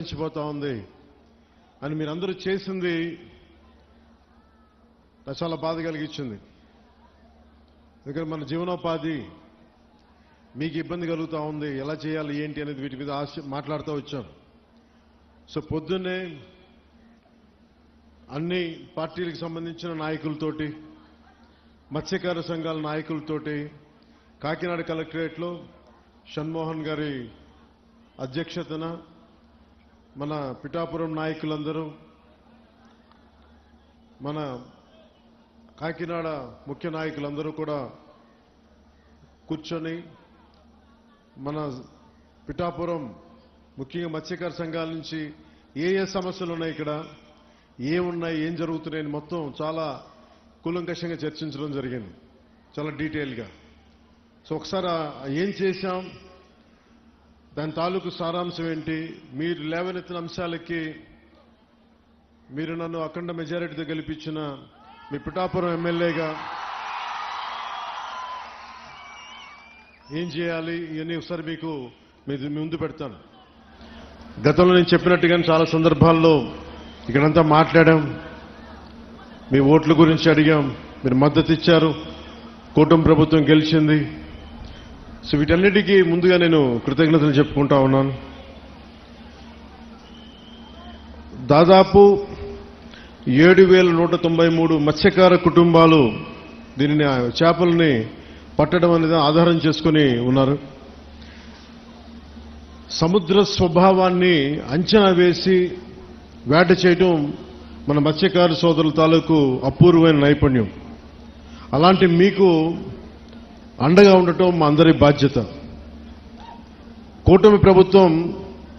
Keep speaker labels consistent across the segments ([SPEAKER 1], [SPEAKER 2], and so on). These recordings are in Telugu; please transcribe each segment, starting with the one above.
[SPEAKER 1] మించిపోతా ఉంది. అని మీరందరూ చేసింది నాకు చాలా బాధ కలిగించింది. ఎందుకంటే మన జీవనోపాధి మీకు ఇబ్బంది కలుగుతూ ఉంది. ఎలా చేయాలి ఏంటి అనేది వీటి మీద ఆశ మాట్లాడుతూ వచ్చాం సో పొద్దున్నే అన్ని పార్టీలకు సంబంధించిన నాయకులతోటి మత్స్యకార సంఘాల నాయకులతోటి కాకినాడ కలెక్టరేట్లో షణ్మోహన్ గారి అధ్యక్షతన మన పిఠాపురం నాయకులందరూ మన కాకినాడ ముఖ్య నాయకులందరూ కూడా కూర్చొని మన పిఠాపురం ముఖ్యంగా మత్స్యకార సంఘాల నుంచి ఏ ఏ సమస్యలు ఉన్నాయి ఇక్కడ ఏమున్నాయి ఏం జరుగుతున్నాయని మొత్తం చాలా కూలంకషంగా చర్చించడం జరిగింది చాలా డీటెయిల్గా. సో ఒకసారి ఏం చేశాం దాని తాలూకు సారాంశం ఏంటి? మీరు లేవనెత్తిన అంశాలకి మీరు నన్ను అఖండ మెజారిటీతో గెలిపించిన మీ పిఠాపురం ఎమ్మెల్యేగా ఏం చేయాలి? ఇవన్నీ ఒకసారి మీకు మీ ముందు పెడతాను. గతంలో నేను చెప్పినట్టుగానే చాలా సందర్భాల్లో ఇక్కడంతా మాట్లాడాం. మీ ఓట్ల గురించి అడిగాం. మీరు మద్దతు ఇచ్చారు. కూటమి ప్రభుత్వం గెలిచింది. సో వీటన్నిటికీ ముందుగా నేను కృతజ్ఞతలు చెప్పుకుంటా ఉన్నాను. దాదాపు ఏడు వేల నూట తొంభై మూడు మత్స్యకార కుటుంబాలు దీనిని ఆ చేపల్ని పట్టడం అనేది ఆధారం చేసుకుని ఉన్నారు. సముద్ర స్వభావాన్ని అంచనా వేసి వేట చేయడం మన మత్స్యకార సోదరుల తాలూకు అపూర్వమైన నైపుణ్యం. అలాంటి మీకు అండగా ఉండటం మా అందరి బాధ్యత. కూటమి ప్రభుత్వం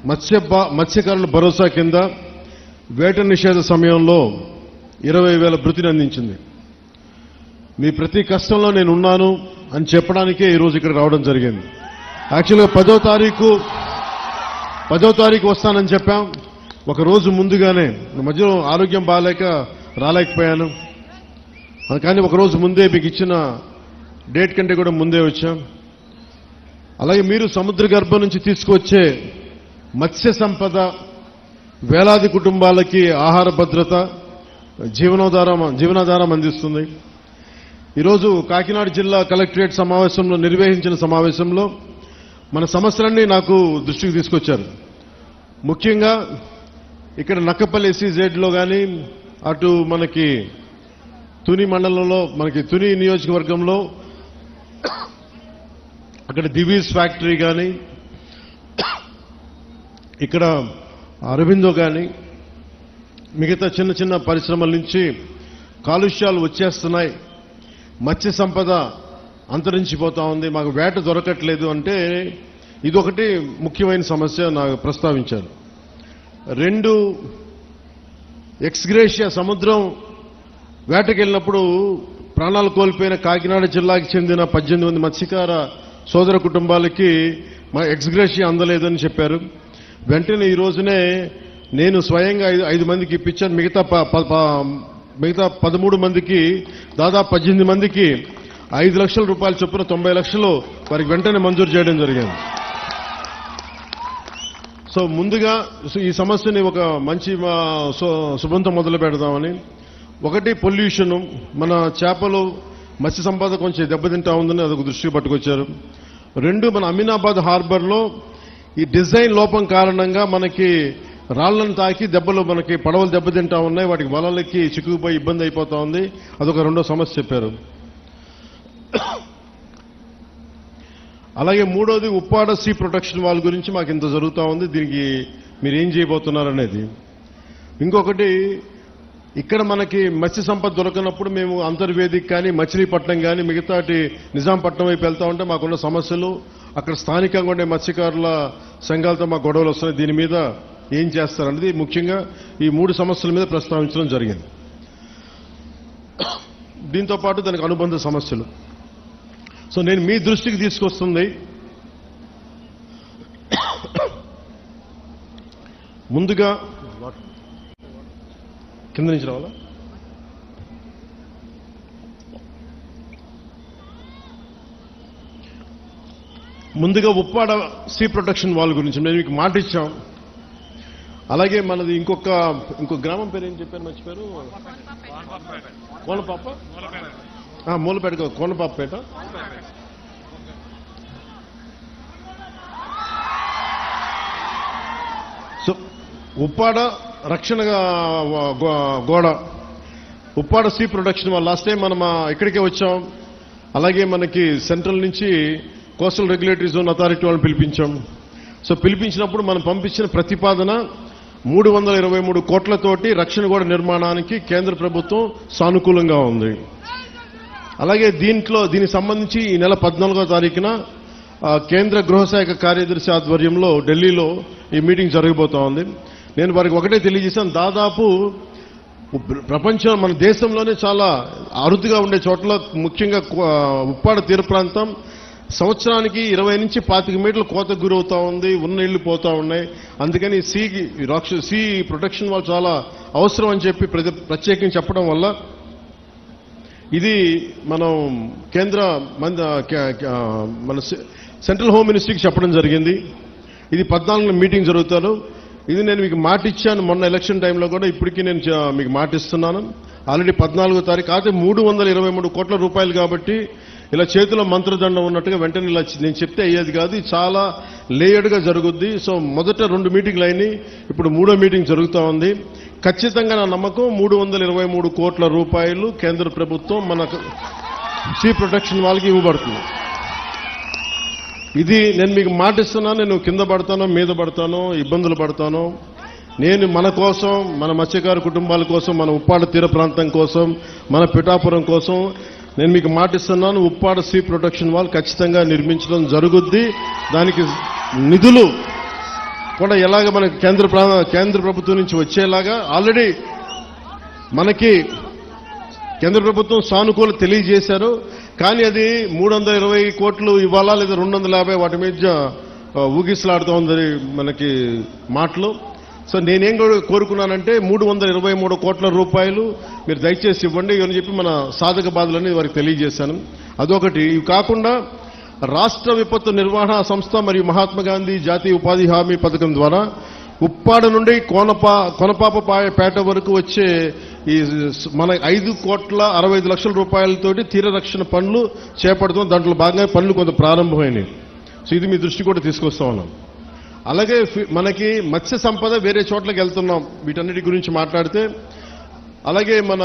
[SPEAKER 1] మత్స్య మత్స్యకారుల భరోసా కింద వేట నిషేధ సమయంలో ఇరవై వేల భృతిని అందించింది. మీ ప్రతి కష్టంలో నేను ఉన్నాను అని చెప్పడానికే ఈరోజు ఇక్కడ రావడం జరిగింది. యాక్చువల్గా పదో తారీఖు పదో తారీఖు వస్తానని చెప్పాం. ఒక రోజు ముందుగానే మధ్యలో ఆరోగ్యం బాగాలేక రాలేకపోయాను. కానీ ఒక రోజు ముందే మీకు ఇచ్చిన డేట్ కంటే కూడా ముందే వచ్చాం. అలాగే మీరు సముద్ర గర్భం నుంచి తీసుకొచ్చే మత్స్య సంపద వేలాది కుటుంబాలకి ఆహార భద్రత జీవనోధారం జీవనాధారం అందిస్తుంది. ఈరోజు కాకినాడ జిల్లా కలెక్టరేట్ సమావేశంలో నిర్వహించిన సమావేశంలో మన సమస్యలన్నీ నాకు దృష్టికి తీసుకొచ్చారు. ముఖ్యంగా ఇక్కడ నక్కపల్లి ఎస్సీజెడ్లో కానీ అటు మనకి తుని మండలంలో మనకి తుని నియోజకవర్గంలో అక్కడ దివీస్ ఫ్యాక్టరీ కానీ ఇక్కడ అరవిందో కానీ మిగతా చిన్న చిన్న పరిశ్రమల నుంచి కాలుష్యాలు వచ్చేస్తున్నాయి. మత్స్య సంపద అంతరించిపోతా ఉంది. మాకు వేట దొరకట్లేదు అంటే ఇదొకటి ముఖ్యమైన సమస్య నాకు ప్రస్తావించారు. రెండు ఎక్స్గ్రేషియా సముద్రం వేటకెళ్ళినప్పుడు ప్రాణాలు కోల్పోయిన కాకినాడ జిల్లాకి చెందిన పద్దెనిమిది మంది మత్స్యకార సోదర కుటుంబాలకి మా ఎక్స్గ్రేషియా అందలేదని చెప్పారు. వెంటనే ఈ రోజునే నేను స్వయంగా ఐదు ఐదు మందికి ఇప్పించాను. మిగతా ప- ప- మిగతా పదమూడు మందికి దాదాపు పద్దెనిమిది మందికి ఐదు లక్షల రూపాయలు చొప్పున తొంభై లక్షలు వారికి వెంటనే మంజూరు చేయడం జరిగింది. సో ముందుగా ఈ సమస్యని ఒక మంచి మా సు- శుభంతో మొదలు పెడదామని. ఒకటి పొల్యూషన్. మన చేపలు మత్స్య సంపద కొంచెం దెబ్బతింటా ఉందని అదొక దృష్టికి పట్టుకొచ్చారు. రెండు మన అమీనాబాద్ హార్బర్లో ఈ డిజైన్ లోపం కారణంగా మనకి రాళ్ళను తాకి దెబ్బలు మనకి పడవలు దెబ్బతింటా ఉన్నాయి వాటికి వలలకి చిక్కుకుపోయి ఇబ్బంది అయిపోతా ఉంది. అదొక రెండో సమస్య చెప్పారు. అలాగే మూడోది ఉప్పాడ సీ ప్రొటెక్షన్ వాల్ గురించి మాకు ఇంత జరుగుతూ ఉంది దీనికి మీరు ఏం చేయబోతున్నారు అనేది. ఇంకొకటి ఇక్కడ మనకి మత్స్య సంపద దొరకనప్పుడు మేము అంతర్వేదిక్ కానీ మచిలీపట్నం కానీ మిగతాటి నిజాంపట్నం వైపు వెళ్తా ఉంటే మాకున్న సమస్యలు అక్కడ స్థానికంగా ఉండే మత్స్యకారుల సంఘాలతో మాకు గొడవలు వస్తున్నాయి. దీని మీద ఏం చేస్తారనేది ముఖ్యంగా ఈ మూడు సమస్యల మీద ప్రస్తావించడం జరిగింది. దీంతో పాటు దానికి అనుబంధ సమస్యలు. సో నేను మీ దృష్టికి తీసుకొస్తుంది. ముందుగా కింద నుంచి రావాలా? ముందుగా ఉప్పాడ సీ ప్రొటెక్షన్ వాల్ గురించి మేము మీకు మాట ఇచ్చాం. అలాగే మనది ఇంకొక ఇంకొక గ్రామం పేరు ఏం చెప్పారు మర్చిపోయారు? కోనపాప? మూలపేట కాదు, కోనపాపపేట. సో ఉప్పాడ రక్షణగా గోడ. ఉప్పాడ సీ ప్రొడక్షన్ వాళ్ళు లాస్ట్ టైం మనం ఇక్కడికే వచ్చాం. అలాగే మనకి సెంట్రల్ నుంచి కోస్టల్ రెగ్యులేటరీ జోన్ అథారిటీ వాళ్ళని పిలిపించాం. సో పిలిపించినప్పుడు మనం పంపించిన ప్రతిపాదన మూడు వందల ఇరవై మూడు కోట్లతోటి రక్షణ గోడ నిర్మాణానికి కేంద్ర ప్రభుత్వం సానుకూలంగా ఉంది. అలాగే దీంట్లో దీనికి సంబంధించి ఈ నెల పద్నాలుగో తారీఖున కేంద్ర గృహశాఖ కార్యదర్శి ఆధ్వర్యంలో ఢిల్లీలో ఈ మీటింగ్ జరగబోతోంది నేను వారికి ఒకటే తెలియజేశాను. దాదాపు ప్రపంచం మన దేశంలోనే చాలా అరుదుగా ఉండే చోట్ల ముఖ్యంగా ఉప్పాడ తీర ప్రాంతం సంవత్సరానికి ఇరవై నుంచి పాతిక మీటర్ల కోతకు గురవుతూ ఉంది ఉన్న ఇళ్ళు పోతూ ఉన్నాయి. అందుకని సీ రాక్ష సీ ప్రొటెక్షన్ వాళ్ళు చాలా అవసరం అని చెప్పి ప్రతి- ప్రత్యేకంగా చెప్పడం వల్ల ఇది మనం కేంద్ర మన మన సెంట్రల్ హోమ్ మినిస్ట్రీకి చెప్పడం జరిగింది. ఇది పద్నాలుగు మీటింగ్ జరుగుతారు. ఇది నేను మీకు మాట ఇచ్చాను మొన్న ఎలక్షన్ టైంలో కూడా ఇప్పటికీ నేను మీకు మాట ఇస్తున్నాను. ఆల్రెడీ పద్నాలుగో తారీఖు కాకపోతే మూడు వందల ఇరవై మూడు కోట్ల రూపాయలు కాబట్టి ఇలా చేతిలో మంత్రదండం ఉన్నట్టుగా వెంటనే ఇలా నేను చెప్తే అయ్యేది కాదు. చాలా లేయర్డ్గా జరుగుద్ది. సో మొదట రెండు మీటింగ్లు అయినాయి. ఇప్పుడు మూడో మీటింగ్ జరుగుతూ ఉంది. ఖచ్చితంగా నా నమ్మకం మూడు వందల ఇరవై మూడు కోట్ల రూపాయలు కేంద్ర ప్రభుత్వం మనకు సీ ప్రొటెక్షన్ వాళ్ళకి ఇవ్వబడుతుంది. ఇది నేను మీకు మాటిస్తున్నా నేను కింద పడతాను మీద పడతాను ఇబ్బందులు పడతాను. నేను మన కోసం మన మత్స్యకార కుటుంబాల కోసం మన ఉప్పాడ తీర ప్రాంతం కోసం మన పిఠాపురం కోసం నేను మీకు మాటిస్తున్నాను ఉప్పాడ సీ ప్రొటెక్షన్ వాల్ ఖచ్చితంగా నిర్మించడం జరుగుద్ది. దానికి నిధులు కూడా ఎలాగ మనకి కేంద్ర ప్రా- కేంద్ర ప్రభుత్వం నుంచి వచ్చేలాగా ఆల్రెడీ మనకి కేంద్ర ప్రభుత్వం సానుకూల తెలియజేశారు. కానీ అది మూడు వందల ఇరవై కోట్లు ఇవ్వాలా లేదా రెండు వందల యాభై వాటి మీద ఆ, ఊగిసలాడుతూ ఉంది మనకి మాటలు. సో నేనేం కోరుకున్నానంటే మూడు వందల ఇరవై మూడు కోట్ల రూపాయలు మీరు దయచేసి ఇవ్వండి అని చెప్పి మన సాధక బాధలన్నీ వారికి తెలియజేశాను. అదొకటి. ఇవి కాకుండా రాష్ట్ర విపత్తు నిర్వహణ సంస్థ మరియు మహాత్మా గాంధీ జాతీయ ఉపాధి హామీ పథకం ద్వారా ఉప్పాడ నుండి కోనపా కొనపాప పేట వరకు వచ్చే ఈ మన ఐదు కోట్ల అరవై ఐదు లక్షల రూపాయలతోటి తీర రక్షణ పనులు చేపడుతున్నాం దాంట్లో భాగంగా పనులు కొంత ప్రారంభమైనవి. సో ఇది మీ దృష్టి కూడా తీసుకొస్తా ఉన్నాం. అలాగే ఫి- మనకి మత్స్య సంపద వేరే చోట్లకి వెళ్తున్నాం. వీటన్నిటి గురించి మాట్లాడితే అలాగే మన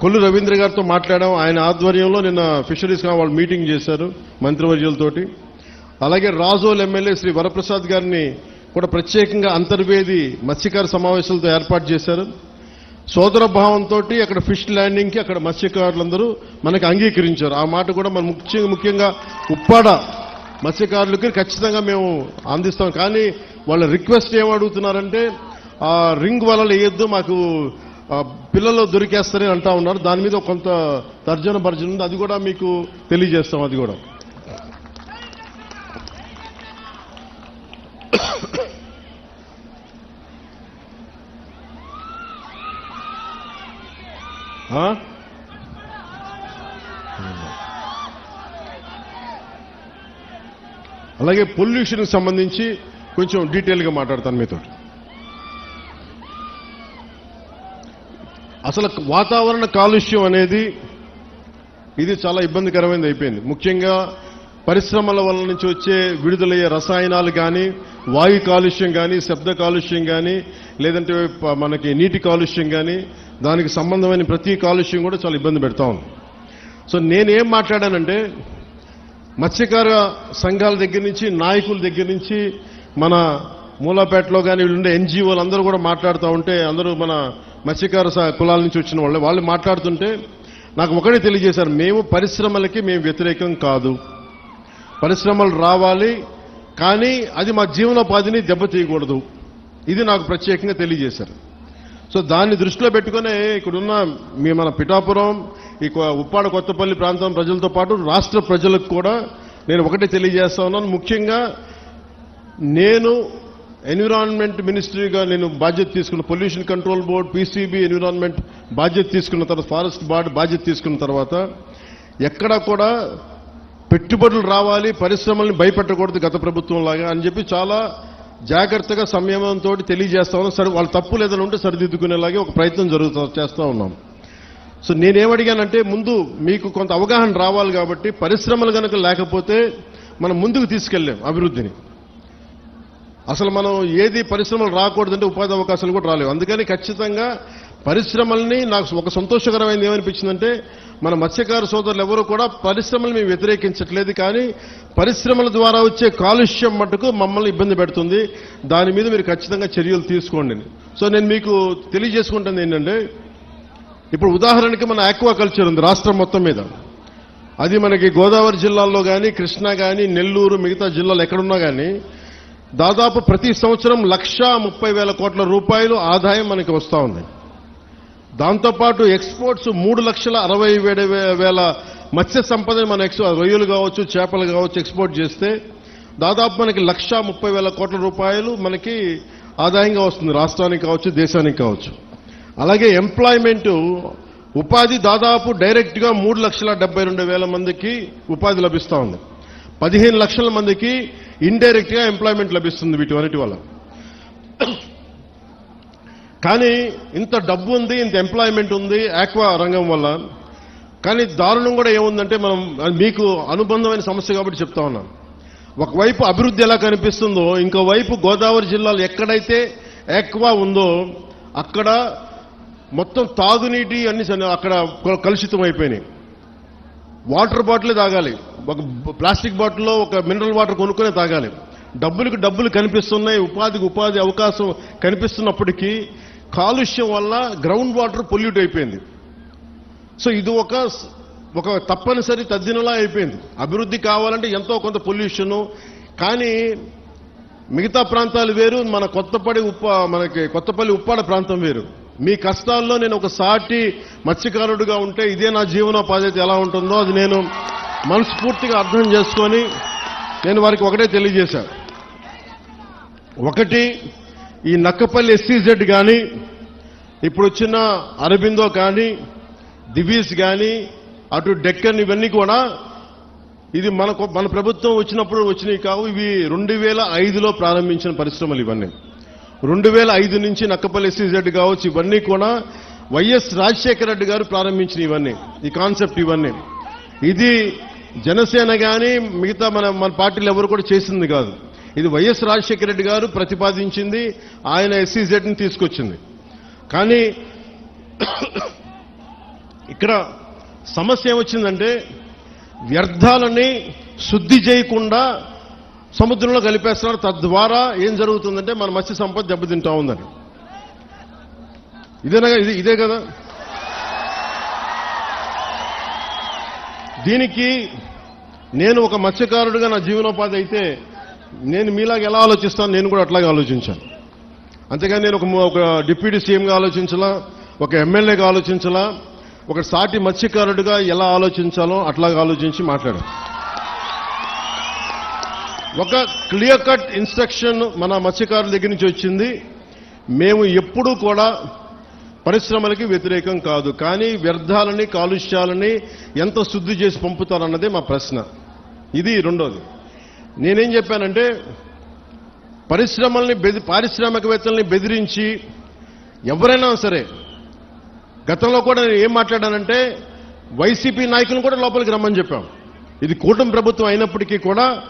[SPEAKER 1] కొల్లు రవీంద్ర గారితో మాట్లాడాం. ఆయన ఆధ్వర్యంలో నిన్న ఫిషరీస్ వాళ్ళు మీటింగ్ చేశారు మంత్రివర్యులతోటి. అలాగే రాజోల్ ఎమ్మెల్యే శ్రీ వరప్రసాద్ గారిని కూడా ప్రత్యేకంగా అంతర్వేది మత్స్యకార సమావేశాలతో ఏర్పాటు చేశారు. సోదర భావంతో అక్కడ ఫిష్ ల్యాండింగ్కి అక్కడ మత్స్యకారులందరూ మనకు అంగీకరించారు. ఆ మాట కూడా మన ముఖ్యంగా ముఖ్యంగా ఉప్పాడ మత్స్యకారులకి ఖచ్చితంగా మేము అందిస్తాం. కానీ వాళ్ళ రిక్వెస్ట్ ఏమడుగుతున్నారంటే అడుగుతున్నారంటే ఆ రింగ్ వలలు వేయొద్దు మాకు పిల్లలు దొరికేస్తారని అంటా ఉన్నారు. దాని మీద కొంత తర్జన భర్జన ఉంది. అది కూడా మీకు తెలియజేస్తాం అది కూడా ఆ? Hmm. అలాగే పొల్యూషన్కి సంబంధించి కొంచెం డీటెయిల్గా మాట్లాడతాను మీతో. అసలు వాతావరణ కాలుష్యం అనేది ఇది చాలా ఇబ్బందికరమైనది అయిపోయింది. ముఖ్యంగా పరిశ్రమల వల్ల నుంచి వచ్చే విడుదలయ్యే రసాయనాలు కానీ వాయు కాలుష్యం కానీ శబ్ద కాలుష్యం కానీ లేదంటే మనకి నీటి కాలుష్యం కానీ దానికి సంబంధమైన ప్రతి కాలుష్యం కూడా చాలా ఇబ్బంది పెడతా ఉంది. సో నేనేం మాట్లాడానంటే మత్స్యకార సంఘాల దగ్గర నుంచి నాయకుల దగ్గర నుంచి మన మూలాపేటలో కానీ వీళ్ళుండే ఎన్జిఓలు అందరూ కూడా మాట్లాడుతూ ఉంటే అందరూ మన మత్స్యకార స- కులాల నుంచి వచ్చిన వాళ్ళే వాళ్ళు మాట్లాడుతుంటే నాకు ఒకటే తెలియజేశారు మేము పరిశ్రమలకి మేము వ్యతిరేకం కాదు. పరిశ్రమలు రావాలి కానీ అది మా జీవనోపాధిని దెబ్బతీయకూడదు ఇది నాకు ప్రత్యేకంగా తెలియజేశారు. సో దాన్ని దృష్టిలో పెట్టుకునే ఇక్కడున్న మీ మన పిఠాపురం ఈ ఉప్పాడ కొత్తపల్లి ప్రాంతం ప్రజలతో పాటు రాష్ట్ర ప్రజలకు కూడా నేను ఒకటే తెలియజేస్తా ఉన్నాను. ముఖ్యంగా నేను ఎన్విరాన్మెంట్ మినిస్ట్రీగా నేను బాధ్యత తీసుకున్న pollution control board PCB environment బాధ్యత తీసుకున్న తర్వాత ఫారెస్ట్ బార్డ్ బాధ్యత తీసుకున్న తర్వాత ఎక్కడా కూడా పెట్టుబడులు రావాలి పరిశ్రమల్ని భయపెట్టకూడదు గత ప్రభుత్వం లాగా అని చెప్పి చాలా జాగ్రత్తగా సంయమంతో తెలియజేస్తా ఉన్నాం. సరి వాళ్ళ తప్పు లేదని ఉంటే సరిదిద్దుకునేలాగే ఒక ప్రయత్నం జరుగుతూ చేస్తూ ఉన్నాం. సో నేనేమడిగానంటే ముందు మీకు కొంత అవగాహన రావాలి కాబట్టి పరిశ్రమలు కనుక లేకపోతే మనం ముందుకు తీసుకెళ్ళాం అభివృద్ధిని. అసలు మనం ఏది పరిశ్రమలు రాకూడదంటే ఉపాధి అవకాశాలు కూడా రాలేవు. అందుకని ఖచ్చితంగా పరిశ్రమల్ని నాకు ఒక సంతోషకరమైనది ఏమనిపించిందంటే మన మత్స్యకార సోదరులు ఎవరు కూడా పరిశ్రమలు మేము వ్యతిరేకించట్లేదు కానీ పరిశ్రమల ద్వారా వచ్చే కాలుష్యం మటుకు మమ్మల్ని ఇబ్బంది పెడుతుంది. దాని మీద మీరు ఖచ్చితంగా చర్యలు తీసుకోండి. సో నేను మీకు తెలియజేసుకుంటుంది ఏంటంటే ఇప్పుడు ఉదాహరణకి మన ఆక్వా కల్చర్ ఉంది రాష్ట్రం మొత్తం మీద. అది మనకి గోదావరి జిల్లాల్లో కానీ కృష్ణా కానీ నెల్లూరు మిగతా జిల్లాలు ఎక్కడున్నా కానీ దాదాపు ప్రతి సంవత్సరం లక్షా ముప్పై వేల కోట్ల రూపాయలు ఆదాయం మనకి వస్తూ ఉంది. దాంతోపాటు ఎక్స్పోర్ట్స్ మూడు లక్షల అరవై వేల వేల మత్స్య సంపదని మన ఎక్స్ రొయ్యలు కావచ్చు చేపలు కావచ్చు ఎక్స్పోర్ట్ చేస్తే దాదాపు మనకి లక్ష ముప్పై వేల కోట్ల రూపాయలు మనకి ఆదాయంగా వస్తుంది రాష్ట్రానికి కావచ్చు దేశానికి కావచ్చు. అలాగే ఎంప్లాయ్మెంట్ ఉపాధి దాదాపు డైరెక్ట్గా మూడు లక్షల డెబ్బై రెండు వేల మందికి ఉపాధి లభిస్తూ ఉంది. పదిహేను లక్షల మందికి ఇండైరెక్ట్గా ఎంప్లాయ్మెంట్ లభిస్తుంది వీటి అన్నిటి వల్ల. కానీ ఇంత డబ్బు ఉంది ఇంత ఎంప్లాయ్మెంట్ ఉంది ఆక్వా రంగం వల్ల. కానీ దారుణం కూడా ఏముందంటే మనం మీకు అనుబంధమైన సమస్య కాబట్టి చెప్తా ఉన్నాను ఒకవైపు అభివృద్ధి ఎలా కనిపిస్తుందో ఇంకోవైపు గోదావరి జిల్లాలో ఎక్కడైతే ఆక్వా ఉందో అక్కడ మొత్తం తాగునీటి అన్ని అక్కడ కలుషితం అయిపోయినాయి. వాటర్ బాటిల్ తాగాలి. ఒక ప్లాస్టిక్ బాటిల్లో ఒక మినరల్ వాటర్ కొనుక్కునే తాగాలి. డబ్బులకు డబ్బులు కనిపిస్తున్నాయి ఉపాధికి ఉపాధి అవకాశం కనిపిస్తున్నప్పటికీ కాలుష్యం వల్ల గ్రౌండ్ వాటర్ పొల్యూట్ అయిపోయింది. సో ఇది ఒక ఒక తప్పనిసరి తద్దినలా అయిపోయింది. అభివృద్ధి కావాలంటే ఎంతో కొంత పొల్యూషన్ కానీ మిగతా ప్రాంతాలు వేరు మన కొత్తపడి ఉప్ప మనకి కొత్తపల్లి ఉప్పాడ ప్రాంతం వేరు. మీ కష్టాల్లో నేను ఒక సాటి మత్స్యకారుడుగా ఉంటే ఇదే నా జీవనోపాధి అయితే ఎలా ఉంటుందో అది నేను మనస్ఫూర్తిగా అర్థం చేసుకొని నేను వారికి ఒకటే తెలియజేశాను. ఒకటి ఈ నక్కపల్లి ఎస్సీజెడ్ కానీ ఇప్పుడు వచ్చిన అరబిందో కానీ దివీస్ కానీ అటు డెక్కన్ ఇవన్నీ కూడా ఇది మనకు మన ప్రభుత్వం వచ్చినప్పుడు వచ్చినవి కావు. ఇవి రెండు వేల ఐదులో ప్రారంభించిన పరిశ్రమలు ఇవన్నీ. రెండు వేల ఐదు నుంచి నక్కపల్లి ఎస్సీజెడ్ కావచ్చు ఇవన్నీ కూడా వైఎస్ రాజశేఖర రెడ్డి గారు ప్రారంభించిన ఇవన్నీ ఈ కాన్సెప్ట్ ఇవన్నీ. ఇది జనసేన కానీ మిగతా మన మన పార్టీలు ఎవరు కూడా చేసింది కాదు. ఇది వైఎస్ రాజశేఖర రెడ్డి గారు ప్రతిపాదించింది ఆయన ఎస్సీజెడ్ని తీసుకొచ్చింది. కానీ ఇక్కడ సమస్య ఏమొచ్చిందంటే వ్యర్థాలని శుద్ధి చేయకుండా సముద్రంలో కలిపేస్తున్నారు. తద్వారా ఏం జరుగుతుందంటే మన మత్స్య సంపద దెబ్బతింటా ఉందని ఇదేనా ఇది ఇదే కదా? దీనికి నేను ఒక మత్స్యకారుడిగా నా జీవనోపాధి అయితే నేను మీలాగా ఎలా ఆలోచిస్తాను? నేను కూడా అట్లాగే ఆలోచించాను. అంతేగాని నేను ఒక ఒక డిప్యూటీ సీఎంగా ఆలోచించలా ఒక ఎమ్మెల్యేగా ఆలోచించలా ఒక సాటి మత్స్యకారుడిగా ఎలా ఆలోచించాలో అట్లాగా ఆలోచించి మాట్లాడాను. ఒక క్లియర్ కట్ ఇన్స్ట్రక్షన్ మన మత్స్యకారుల దగ్గర నుంచి వచ్చింది. మేము ఎప్పుడూ కూడా పరిశ్రమలకి వ్యతిరేకం కాదు. కానీ వ్యర్థాలని కాలుష్యాలని ఎంత శుద్ధి చేసి పంపుతారన్నదే మా ప్రశ్న. ఇది రెండోది. నేనేం చెప్పానంటే పరిశ్రమల్ని బెది పారిశ్రామికవేత్తల్ని బెదిరించి ఎవరైనా సరే గతంలో కూడా నేను ఏం మాట్లాడానంటే వైసీపీ నాయకులను కూడా లోపలికి రమ్మని చెప్పాం. ఇది కూటమి ప్రభుత్వం అయినప్పటికీ కూడా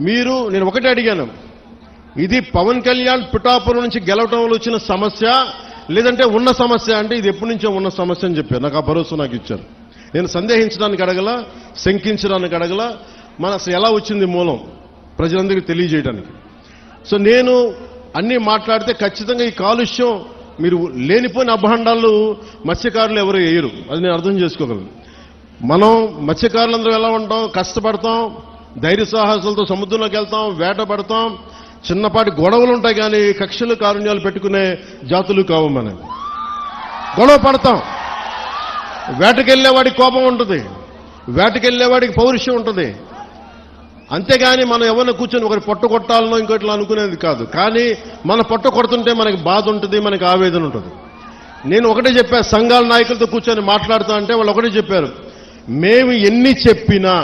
[SPEAKER 1] మీరు నేను ఒకటే అడిగాను. ఇది పవన్ కళ్యాణ్ పిఠాపురం నుంచి గెలవటంలో వచ్చిన సమస్య లేదంటే ఉన్న సమస్య అంటే ఇది ఎప్పటి నుంచో ఉన్న సమస్య అని చెప్పారు. నాకు ఆ భరోసా నాకు ఇచ్చారు. నేను సందేహించడానికి అడగల శంకించడానికి అడగల మన అసలు ఎలా వచ్చింది మూలం? ప్రజలందరికీ తెలియజేయడానికి సో నేను అన్ని మాట్లాడితే ఖచ్చితంగా ఈ కాలుష్యం మీరు లేనిపోయిన అభాండాలు మత్స్యకారులు ఎవరు వేయరు. అది నేను అర్థం చేసుకోగలను. మనం మత్స్యకారులందరూ ఎలా ఉంటాం? కష్టపడతాం ధైర్య సాహసాలతో సముద్రంలోకి వెళ్తాం వేట పడతాం. చిన్నపాటి గొడవలు ఉంటాయి కానీ కక్షలు కారుణ్యాలు పెట్టుకునే జాతులు కావు మనం గొడవ పడతాం. వేటకెళ్ళేవాడికి కోపం ఉంటుంది. వేటకెళ్ళేవాడికి పౌరుషం ఉంటుంది. అంతేగాని మనం ఎవరిని కూర్చొని ఒకరి పొట్ట కొట్టాలనో ఇంకోట్లా అనుకునేది కాదు. కానీ మన పొట్ట కొడుతుంటే మనకి బాధ ఉంటుంది మనకి ఆవేదన ఉంటుంది. నేను ఒకటే చెప్పాను సంఘాల నాయకులతో కూర్చొని మాట్లాడుతా అంటే వాళ్ళు ఒకటే చెప్పారు. మేము ఎన్ని చెప్పినా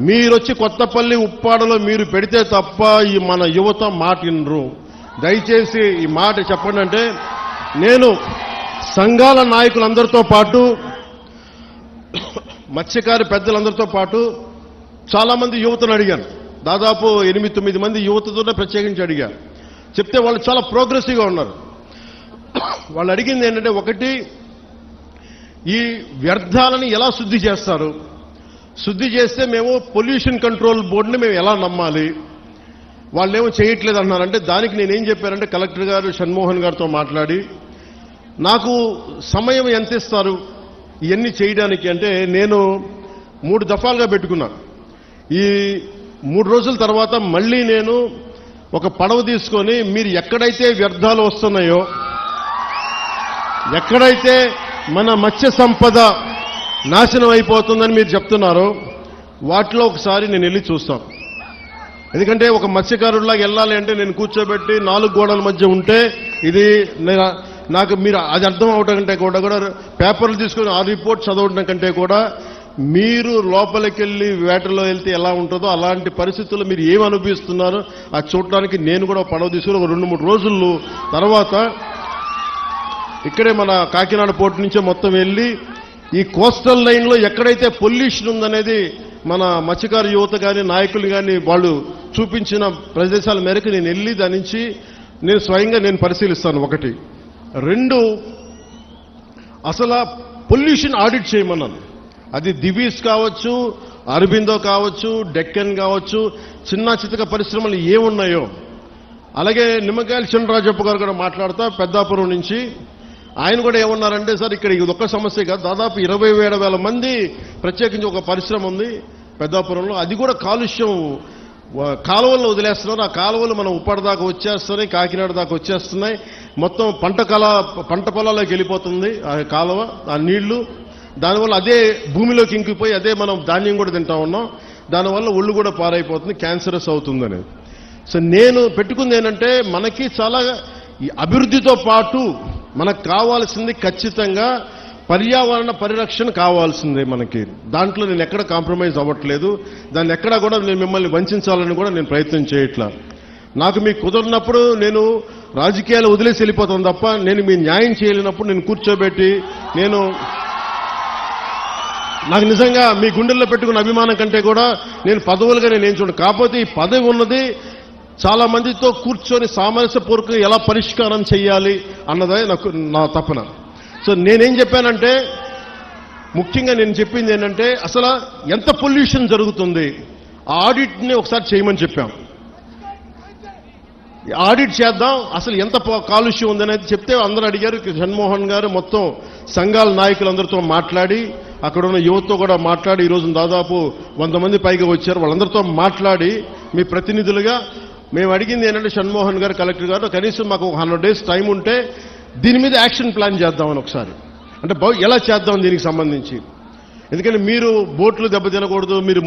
[SPEAKER 1] మీరొచ్చి కొత్తపల్లి ఉప్పాడలో మీరు పెడితే తప్ప ఈ మన యువత మాటినరు దయచేసి ఈ మాట చెప్పండి అంటే నేను సంఘాల నాయకులందరితో పాటు మత్స్యకారి పెద్దలందరితో పాటు చాలామంది యువతను అడిగాను. దాదాపు ఎనిమిది తొమ్మిది మంది యువతతోనే ప్రత్యేకించి అడిగాను. చెప్తే వాళ్ళు చాలా ప్రోగ్రెసివ్గా ఉన్నారు. వాళ్ళు అడిగింది ఏంటంటే ఒకటి ఈ వ్యర్థాలని ఎలా శుద్ధి చేస్తారు? శుద్ధి చేస్తే మేము పొల్యూషన్ కంట్రోల్ బోర్డుని మేము ఎలా నమ్మాలి? వాళ్ళేమో చేయట్లేదు అన్నారంటే దానికి నేనేం చెప్పానంటే కలెక్టర్ గారు షణ్మోహన్ గారితో మాట్లాడి నాకు సమయం ఎంత ఇస్తారు? ఇవన్నీ చేయడానికి అంటే నేను మూడు దఫాలుగా పెట్టుకున్నాను ఈ మూడు రోజుల తర్వాత మళ్ళీ నేను ఒక పడవ తీసుకొని మీరు ఎక్కడైతే వ్యర్థాలు వస్తున్నాయో ఎక్కడైతే మన మత్స్య సంపద నాశనం అయిపోతుందని మీరు చెప్తున్నారో వాటిలో ఒకసారి నేను వెళ్ళి చూస్తాను. ఎందుకంటే ఒక మత్స్యకారుడిలాగా వెళ్ళాలి అంటే నేను కూర్చోబెట్టి నాలుగు గోడల మధ్య ఉంటే ఇది నాకు మీరు అది అర్థం అవడం కంటే కూడా కూడా పేపర్లు తీసుకొని ఆ రిపోర్ట్ చదవడం కంటే కూడా మీరు లోపలికెళ్ళి వేటలో వెళ్తే ఎలా ఉంటుందో అలాంటి పరిస్థితుల్లో మీరు ఏమి అనుభవిస్తున్నారో అది చూడడానికి నేను కూడా పడవ తీసుకుని ఒక రెండు మూడు రోజులు తర్వాత ఇక్కడే మన కాకినాడ పోర్టు నుంచే మొత్తం వెళ్ళి ఈ కోస్టల్ లైన్లో ఎక్కడైతే పొల్యూషన్ ఉందనేది మన మత్స్యకార యువత కానీ నాయకులు కానీ వాళ్ళు చూపించిన ప్రదేశాల మేరకు నేను వెళ్ళి దాని నుంచి నేను స్వయంగా నేను పరిశీలిస్తాను ఒకటి. రెండు అసలు పొల్యూషన్ ఆడిట్ చేయమన్నాను. అది దివీస్ కావచ్చు అరబిందో కావచ్చు డెక్కన్ కావచ్చు చిన్న చితక పరిశ్రమలు ఏమున్నాయో. అలాగే నిమ్మకాయల చినరాజప్ప గారు కూడా మాట్లాడతా పెద్దాపురం నుంచి. ఆయన కూడా ఏమన్నారంటే సార్ ఇక్కడ ఇది ఒక్క సమస్య కాదు. దాదాపు ఇరవై ఏడు వేల మంది ప్రత్యేకించి ఒక పరిశ్రమ ఉంది పెద్దాపురంలో. అది కూడా కాలుష్యం కాలువల్లో వదిలేస్తున్నారు. ఆ కాలువలు మనం ఉప్పాడ దాకా వచ్చేస్తున్నాయి కాకినాడ దాకా వచ్చేస్తున్నాయి. మొత్తం పంట కళ పంట పొలాల్లోకి వెళ్ళిపోతుంది ఆ కాలువ ఆ నీళ్ళు. దానివల్ల అదే భూమిలోకి ఇంకిపోయి అదే మనం ధాన్యం కూడా తింటా ఉన్నాం. దానివల్ల ఒళ్ళు కూడా పారైపోతుంది క్యాన్సరస్ అవుతుంది అనేది సో నేను పెట్టుకుంది ఏంటంటే మనకి చాలా ఈ అభివృద్ధితో పాటు మనకు కావాల్సింది ఖచ్చితంగా పర్యావరణ పరిరక్షణ కావాల్సిందే మనకి. దాంట్లో నేను ఎక్కడ కాంప్రమైజ్ అవ్వట్లేదు. దాన్ని ఎక్కడా కూడా నేను మిమ్మల్ని వంచాలని కూడా నేను ప్రయత్నం చేయట్లా. నాకు మీకు కుదరినప్పుడు నేను రాజకీయాలు వదిలేసి వెళ్ళిపోతాను తప్ప నేను మీ న్యాయం చేయలేనప్పుడు నేను కూర్చోబెట్టి నేను నాకు నిజంగా మీ గుండెల్లో పెట్టుకున్న అభిమానం కంటే కూడా నేను పదవులుగా నేను ఏం చూడను కాకపోతే ఈ పదవి ఉన్నది చాలా మందితో కూర్చొని సామరస్యపూర్వకంగా ఎలా పరిష్కారం చేయాలి అన్నదే నాకు నా తపన. సో నేనేం చెప్పానంటే ముఖ్యంగా నేను చెప్పింది ఏంటంటే అసలు ఎంత పొల్యూషన్ జరుగుతుంది ఆ ఆడిట్ని ఒకసారి చేయమని చెప్పాం. ఆడిట్ చేద్దాం అసలు ఎంత కాలుష్యం ఉందనేది చెప్తే అందరూ అడిగారు జన్మోహన్ గారు మొత్తం సంఘాల నాయకులందరితో మాట్లాడి అక్కడ ఉన్న యువతతో కూడా మాట్లాడి ఈరోజు దాదాపు వంద మంది పైగా వచ్చారు. వాళ్ళందరితో మాట్లాడి మీ ప్రతినిధులుగా మేము అడిగింది ఏంటంటే షణ్మోహన్ గారు కలెక్టర్ గారు కనీసం మాకు ఒక హండ్రెడ్ డేస్ టైం ఉంటే దీని మీద యాక్షన్ ప్లాన్ చేద్దామని ఒకసారి. అంటే ఎలా చేద్దాం దీనికి సంబంధించి? ఎందుకంటే మీరు బోట్లు దెబ్బ తినకూడదు మీరు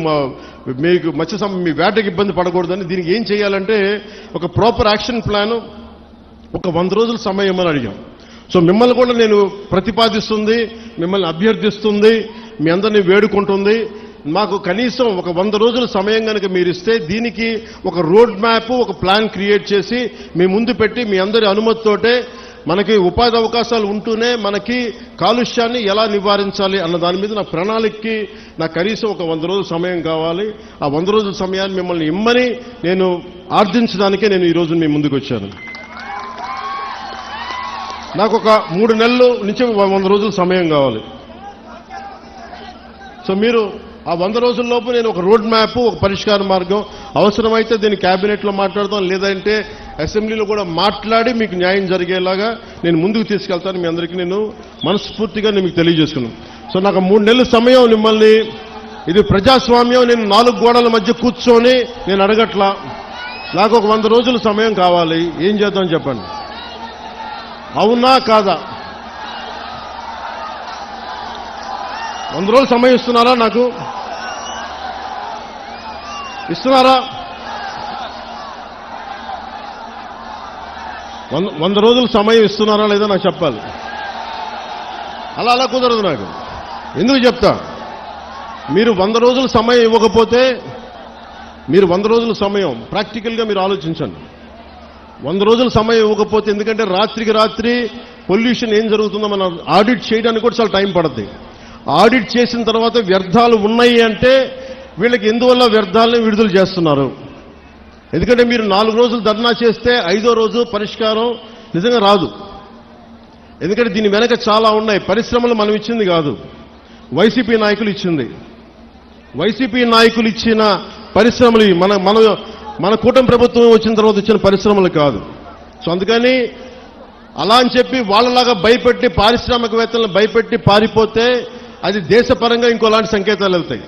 [SPEAKER 1] మీకు మత్స్య మీ వేటకి ఇబ్బంది పడకూడదని దీనికి ఏం చేయాలంటే ఒక ప్రాపర్ యాక్షన్ ప్లాన్ ఒక వంద రోజుల సమయం అని అడిగాం. సో మిమ్మల్ని కూడా నేను ప్రతిపాదిస్తుంది మిమ్మల్ని అభ్యర్థిస్తుంది మీ అందరినీ వేడుకుంటుంది. మాకు కనీసం ఒక వంద రోజుల సమయం కనుక మీరు ఇస్తే దీనికి ఒక రోడ్ మ్యాప్ ఒక ప్లాన్ క్రియేట్ చేసి మీ ముందు పెట్టి మీ అందరి అనుమతితోటే మనకి ఉపాధి అవకాశాలు ఉంటూనే మనకి కాలుష్యాన్ని ఎలా నివారించాలి అన్న దాని మీద నా ప్రణాళికకి నాకు కనీసం ఒక వంద రోజుల సమయం కావాలి. ఆ వంద రోజుల సమయాన్ని మిమ్మల్ని ఇమ్మని నేను ఆర్జించడానికే నేను ఈరోజు మీ ముందుకు వచ్చాను. నాకు ఒక మూడు నెలలు నుంచి వంద రోజులు సమయం కావాలి. సో మీరు ఆ వంద రోజుల్లోపు నేను ఒక రోడ్ మ్యాప్ ఒక పరిష్కార మార్గం అవసరమైతే దీన్ని క్యాబినెట్లో మాట్లాడతాం లేదంటే అసెంబ్లీలో కూడా మాట్లాడి మీకు న్యాయం జరిగేలాగా నేను ముందుకు తీసుకెళ్తాను. మీ అందరికీ నేను మనస్ఫూర్తిగా నేను మీకు తెలియజేసుకున్నాను. సో నాకు మూడు నెలల సమయం మిమ్మల్ని ఇది ప్రజాస్వామ్యం నేను నాలుగు గోడల మధ్య కూర్చొని నేను అడగట్లా. నాకు ఒక వంద రోజుల సమయం కావాలి. ఏం చేద్దాం చెప్పండి? అవునా కాదా? వంద రోజులు సమయం ఇస్తున్నారా నాకు? ఇస్తున్నారా? వంద వంద రోజులు సమయం ఇస్తున్నారా లేదా నాకు చెప్పాలి. అలా అలా కుదరదు నాకు. ఎందుకు చెప్తా? మీరు వంద రోజులు సమయం ఇవ్వకపోతే మీరు వంద రోజుల సమయం ప్రాక్టికల్గా మీరు ఆలోచించండి. వంద రోజుల సమయం ఇవ్వకపోతే ఎందుకంటే రాత్రికి రాత్రి పొల్యూషన్ ఏం జరుగుతుందో మనం ఆడిట్ చేయడానికి కూడా చాలా టైం పడుతుంది ఆడిట్ చేసిన తర్వాత వ్యర్థాలు ఉన్నాయి అంటే వీళ్ళకి ఎందువల్ల వ్యర్థాలను విడుదల చేస్తున్నారు? ఎందుకంటే మీరు నాలుగు రోజులు ధర్నా చేస్తే ఐదో రోజు పరిష్కారం నిజంగా రాదు. ఎందుకంటే దీని వెనక చాలా ఉన్నాయి. పరిశ్రమలు మనం ఇచ్చింది కాదు. వైసీపీ నాయకులు ఇచ్చింది. వైసీపీ నాయకులు ఇచ్చిన పరిశ్రమలు మన మన మన కూటమి ప్రభుత్వం వచ్చిన తర్వాత వచ్చిన పరిశ్రమలు కాదు. సో అందుకని అలా అని చెప్పి వాళ్ళలాగా భయపెట్టి పారిశ్రామికవేత్తలను భయపెట్టి పారిపోతే అది దేశపరంగా ఇంకోలాంటి సంకేతాలు వెళ్తాయి.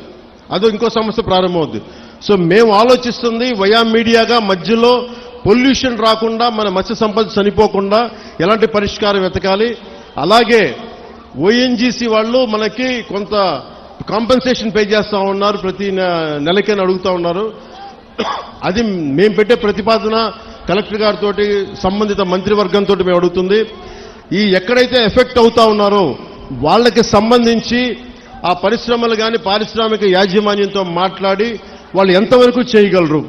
[SPEAKER 1] అదో ఇంకో సమస్య ప్రారంభమవుద్ది. సో మేము ఆలోచిస్తుంది వయా మీడియాగా మధ్యలో పొల్యూషన్ రాకుండా మన మత్స్య సంపద చనిపోకుండా ఎలాంటి పరిష్కారం వెతకాలి. అలాగే ఓఎన్జీసీ వాళ్ళు మనకి కొంత కాంపెన్సేషన్ పే చేస్తా ఉన్నారు ప్రతి నె- అడుగుతూ అడుగుతా ఉన్నారు. అది మేము పెట్టే ప్రతిపాదన కలెక్టర్ గారితో సంబంధిత మంత్రివర్గంతో మేము అడుగుతుంది. ఈ ఎక్కడైతే ఎఫెక్ట్ అవుతా ఉన్నారో వాళ్ళకి సంబంధించి ఆ పరిశ్రమలు కానీ పారిశ్రామిక యాజమాన్యంతో మాట్లాడి వాళ్ళు ఎంతవరకు చేయగలరు?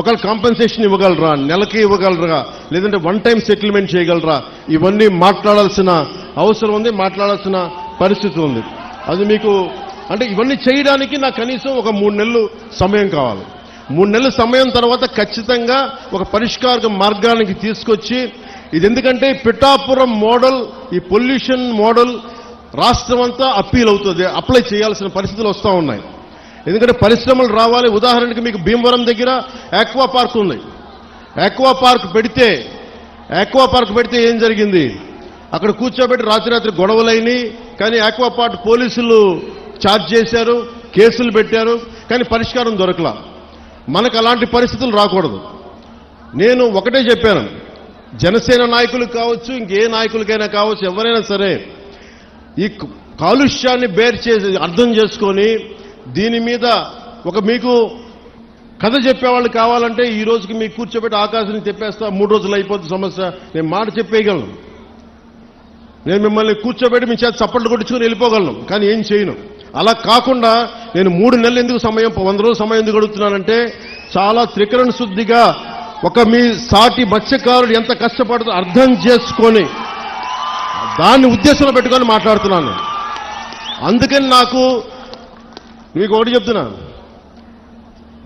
[SPEAKER 1] ఒకళ్ళు కాంపెన్సేషన్ ఇవ్వగలరా? నెలకి ఇవ్వగలరా? లేదంటే వన్ టైం సెటిల్మెంట్ చేయగలరా? ఇవన్నీ మాట్లాడాల్సిన అవసరం ఉంది మాట్లాడాల్సిన పరిస్థితి ఉంది. అది మీకు అంటే ఇవన్నీ చేయడానికి నాకు కనీసం ఒక మూడు నెలలు సమయం కావాలి. మూడు నెలల సమయం తర్వాత ఖచ్చితంగా ఒక పరిష్కార మార్గానికి తీసుకొచ్చి ఇది ఎందుకంటే పిఠాపురం మోడల్ ఈ పొల్యూషన్ మోడల్ రాష్ట్రం అంతా అప్పీల్ అవుతుంది అప్లై చేయాల్సిన పరిస్థితులు వస్తూ ఉన్నాయి. ఎందుకంటే పరిశ్రమలు రావాలి. ఉదాహరణకి మీకు భీమవరం దగ్గర ఆక్వా పార్క్ ఉంది. ఆక్వా పార్క్ పెడితే ఆక్వా పార్క్ పెడితే ఏం జరిగింది? అక్కడ కూర్చోబెట్టి రాత్రి గొడవలైనవి కానీ ఆక్వా పార్క్ పోలీసులు ఛార్జ్ చేశారు కేసులు పెట్టారు కానీ పరిష్కారం దొరకలా. మనకు అలాంటి పరిస్థితులు రాకూడదు. నేను ఒకటే చెప్పాను. జనసేన నాయకులు కావచ్చు ఇంకే నాయకులకైనా కావచ్చు ఎవరైనా సరే ఈ కాలుష్యాన్ని బేర్ చేసి అర్థం చేసుకొని దీని మీద ఒక మీకు కథ చెప్పేవాళ్ళు కావాలంటే ఈ రోజుకి మీకు కూర్చోబెట్టి ఆకాశాన్ని చెప్పేస్తా మూడు రోజులు అయిపోతుంది సమస్య. నేను మాట చెప్పేయగలను. నేను మిమ్మల్ని కూర్చోబెట్టి మీ చేత చప్పట్లు కొట్టించుకుని వెళ్ళిపోగలను కానీ ఏం చేయను. అలా కాకుండా నేను మూడు నెలలు ఎందుకు సమయం వంద రోజులు సమయం ఎందుకు అడుగుతున్నానంటే చాలా త్రికరణ శుద్ధిగా ఒక మీ సాటి మత్స్యకారుడు ఎంత కష్టపడుతూ అర్థం చేసుకొని దాన్ని ఉద్దేశంలో పెట్టుకొని మాట్లాడుతున్నాను. అందుకని నాకు మీకు ఒకటి చెప్తున్నా.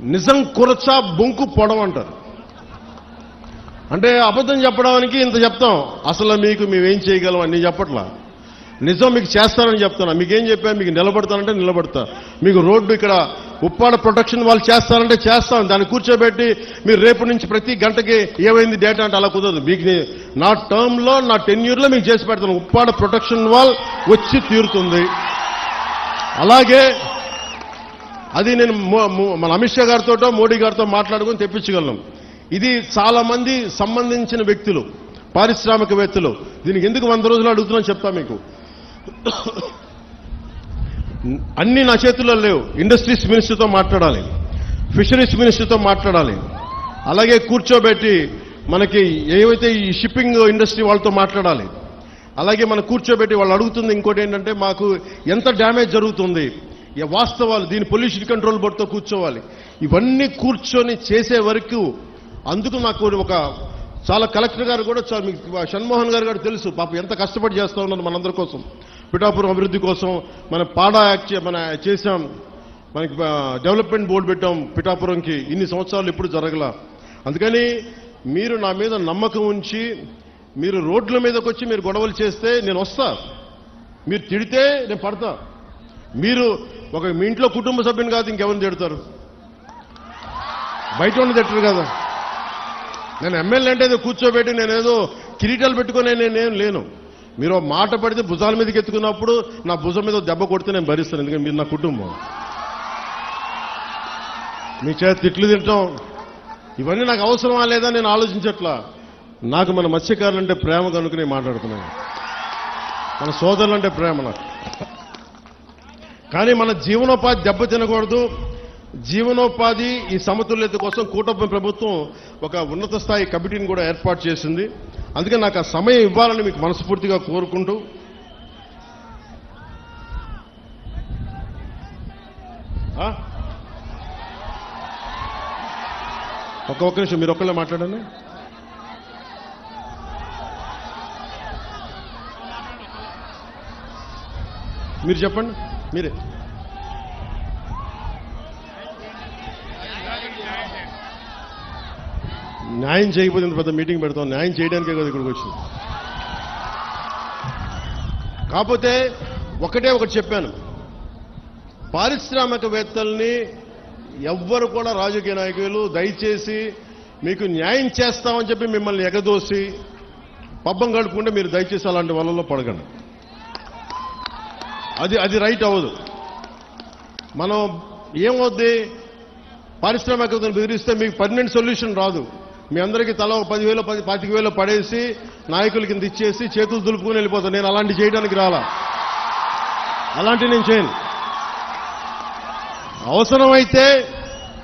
[SPEAKER 1] నిజం కురచ బొంకు పొడవ అంటారు. అంటే అబద్ధం చెప్పడానికి ఇంత చెప్తాం. అసలు మీకు మేమేం చేయగలం అని చెప్పట్లా. నిజం మీకు చేస్తానని చెప్తున్నా. మీకేం చెప్పాను మీకు నిలబడతానంటే నిలబడతా. మీకు రోడ్డు ఇక్కడ ఉప్పాడ ప్రొటెక్షన్ వాళ్ళు చేస్తారంటే చేస్తాం దాన్ని కూర్చోబెట్టి మీరు రేపు నుంచి ప్రతి గంటకి ఏమైంది డేటా అంటే అలా కుదరదు. మీకు నా టర్మ్లో నా టెన్యూర్లో మీకు చేసి పెడతాను. ఉప్పాడ ప్రొటెక్షన్ వాల్ వచ్చి తీరుతుంది. అలాగే అది నేను మన అమిత్ షా గారితో మోడీ గారితో మాట్లాడుకొని తెప్పించగలను. ఇది చాలామంది సంబంధించిన వ్యక్తులు పారిశ్రామికవేత్తలు. దీనికి ఎందుకు వంద రోజులు అడుగుతున్నాను చెప్తా మీకు. అన్ని నా చేతుల్లో లేవు. ఇండస్ట్రీస్ మినిస్టర్తో మాట్లాడాలి. ఫిషరీస్ మినిస్టర్తో మాట్లాడాలి. అలాగే కూర్చోబెట్టి మనకి ఏవైతే ఈ షిప్పింగ్ ఇండస్ట్రీ వాళ్ళతో మాట్లాడాలి అలాగే మనం కూర్చోబెట్టి వాళ్ళు అడుగుతుంది ఇంకోటి ఏంటంటే మాకు ఎంత డ్యామేజ్ జరుగుతుంది. వాస్తవాలు దీని పొల్యూషన్ కంట్రోల్ బోర్డుతో కూర్చోవాలి. ఇవన్నీ కూర్చొని చేసే వరకు అందుకు నాకు ఒక చాలా కలెక్టర్ గారు కూడా మీకు షణ్మోహన్ గారు కూడా తెలుసు పాప ఎంత కష్టపడి చేస్తా ఉన్నారు మనందరి కోసం. పిఠాపురం అభివృద్ధి కోసం మన పాడా యాక్ట్ మన చేసాం మనకి డెవలప్మెంట్ బోర్డు పెట్టాం పిఠాపురంకి. ఇన్ని సంవత్సరాలు ఎప్పుడు జరగల. అందుకని మీరు నా మీద నమ్మకం ఉంచి మీరు రోడ్ల మీదకి వచ్చి మీరు గొడవలు చేస్తే నేను వస్తా. మీరు తిడితే నేను పడతా. మీరు ఒక మీ ఇంట్లో కుటుంబ సభ్యుని కాదు ఇంకెవరిని తిడతారు? బయట ఉన్న తిట్టరు కదా. నేను ఎమ్మెల్యే అంటే ఏదో కూర్చోబెట్టి నేనేదో కిరీటాలు పెట్టుకునే నేనేం లేను. మీరు మాట పడితే భుజాల మీదకి ఎత్తుకున్నప్పుడు నా భుజం మీద దెబ్బ కొడితే నేను భరిస్తాను ఎందుకంటే మీరు నా కుటుంబం. మీ చేత తిట్లు తింటాం. ఇవన్నీ నాకు అవసరమా లేదా నేను ఆలోచించట్లా. నాకు మన మత్స్యకారులు అంటే ప్రేమ కనుక నేను మాట్లాడుతున్నాను. మన సోదరులు అంటే ప్రేమ నాకు. కానీ మన జీవనోపాధి దెబ్బ తినకూడదు. జీవనోపాధి ఈ సమతుల్యత కోసం కూటమి ప్రభుత్వం ఒక ఉన్నత స్థాయి కమిటీని కూడా ఏర్పాటు చేసింది. అందుకని నాకు ఆ సమయం ఇవ్వాలని మీకు మనస్ఫూర్తిగా కోరుకుంటూ ఒక్క ఒక్క నిమిషం మీరు ఒక్కళ్ళే మాట్లాడండి. మీరు చెప్పండి మీరే. న్యాయం చేయకపోతే ఇంత పెద్ద మీటింగ్ పెడతాం. న్యాయం చేయడానికే కదా ఇక్కడికి వచ్చింది. కాకపోతే ఒకటే ఒకటి చెప్పాను. పారిశ్రామికవేత్తల్ని ఎవ్వరు కూడా రాజకీయ నాయకులు దయచేసి మీకు న్యాయం చేస్తామని చెప్పి మిమ్మల్ని ఎగదోసి పబ్బం గడుపుకుంటే మీరు దయచేసి అలాంటి వలలో పడగండి అది అది రైట్ అవ్వదు. మనం ఏమవుద్ది? పారిశ్రామికతను బెదిరిస్తే మీకు పర్మనెంట్ సొల్యూషన్ రాదు. మీ అందరికీ తల ఒక పదివేలు పది పాతిక వేలు పడేసి నాయకుల కింద ఇచ్చేసి చేతులు దులుపుకొని వెళ్ళిపోతాను. నేను అలాంటి చేయడానికి రాలా. అలాంటి నేను చేయను. అవసరమైతే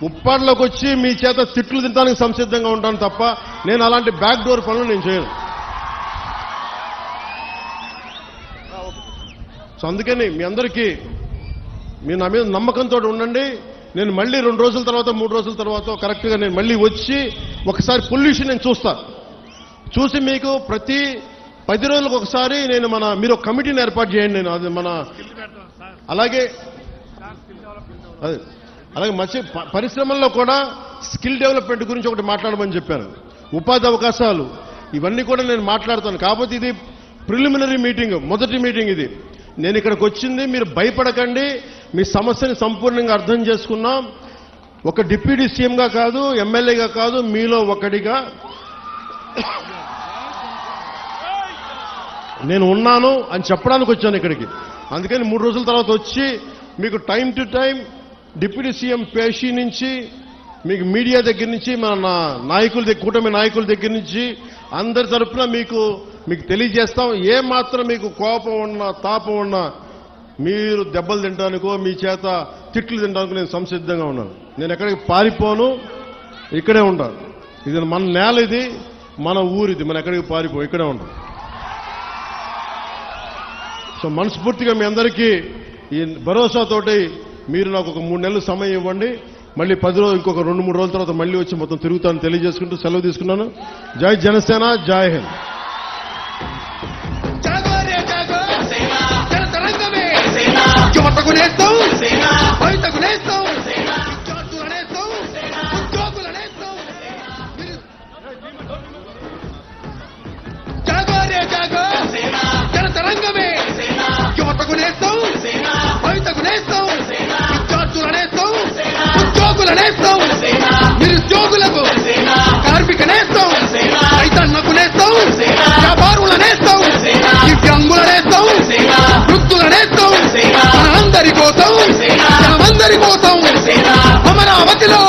[SPEAKER 1] ముప్పాట్లోకి వచ్చి మీ చేత తిట్లు తినడానికి సంసిద్ధంగా ఉంటాను తప్ప నేను అలాంటి బ్యాక్ డోర్ పనులు నేను చేయను. సో అందుకని మీ అందరికీ మీరు నా మీద నమ్మకంతో ఉండండి. నేను మళ్ళీ రెండు రోజుల తర్వాత మూడు రోజుల తర్వాత కరెక్ట్గా నేను మళ్ళీ వచ్చి ఒకసారి పొల్యూషన్ నేను చూస్తా. చూసి మీకు ప్రతి పది రోజులకు ఒకసారి నేను మన మీరు ఒక కమిటీని ఏర్పాటు చేయండి నేను అది మన అలాగే అలాగే మంచి పరిశ్రమల్లో కూడా స్కిల్ డెవలప్మెంట్ గురించి ఒకటి మాట్లాడమని చెప్పాను. ఉపాధి అవకాశాలు ఇవన్నీ కూడా నేను మాట్లాడతాను. కాకపోతే ఇది ప్రిలిమినరీ మీటింగ్ మొదటి మీటింగ్ ఇది. నేను ఇక్కడికి వచ్చింది మీరు భయపడకండి మీ సమస్యని సంపూర్ణంగా అర్థం చేసుకున్నాం. ఒక డిప్యూటీ సీఎంగా కాదు ఎమ్మెల్యేగా కాదు మీలో ఒకటిగా నేను ఉన్నాను అని చెప్పడానికి వచ్చాను ఇక్కడికి. అందుకని మూడు రోజుల తర్వాత వచ్చి మీకు time to time deputy CM పేషీ నుంచి మీకు మీడియా దగ్గర నుంచి మన నాయకుల దగ్గర కూటమి నాయకుల దగ్గర నుంచి అందరి తరఫున మీకు మీకు తెలియజేస్తాం. ఏ మాత్రం మీకు కోపం ఉన్నా తాపం ఉన్నా మీరు దెబ్బలు తినడానికో మీ చేత తిట్లు తినడానికి నేను సంసిద్ధంగా ఉన్నాను. నేను ఎక్కడికి పారిపోను ఇక్కడే ఉంటాను. ఇది మన నేల ఇది మన ఊరిది మనం ఎక్కడికి పారిపో ఇక్కడే ఉంటాం. సో మనస్ఫూర్తిగా మీ అందరికీ ఈ భరోసాతోటి మీరు నాకు ఒక మూడు నెలలు సమయం ఇవ్వండి. మళ్ళీ పది రోజులు ఇంకొక రెండు మూడు రోజుల తర్వాత మళ్ళీ వచ్చి మొత్తం తిరుగుతాను తెలియజేసుకుంటూ సెలవు తీసుకున్నాను. జై జనసేన జై హింద్.
[SPEAKER 2] యువతకు నేస్తాం. బయటకు నేస్తాం. రంగమే. యువతకు నేస్తాం బయటకు నేస్తాం విద్యార్థులు నేస్తాం ఉద్యోగులు నేస్తాం నిరుద్యోగులకు కార్మిక నేస్తాం రైతన్నకు నేస్తాం వ్యాపారుల నేస్తాం దివ్యాంగుల నేస్తాం వృద్ధుల నేస్తాం మనందరి కోసం మనందరి కోసం అమరావతిలో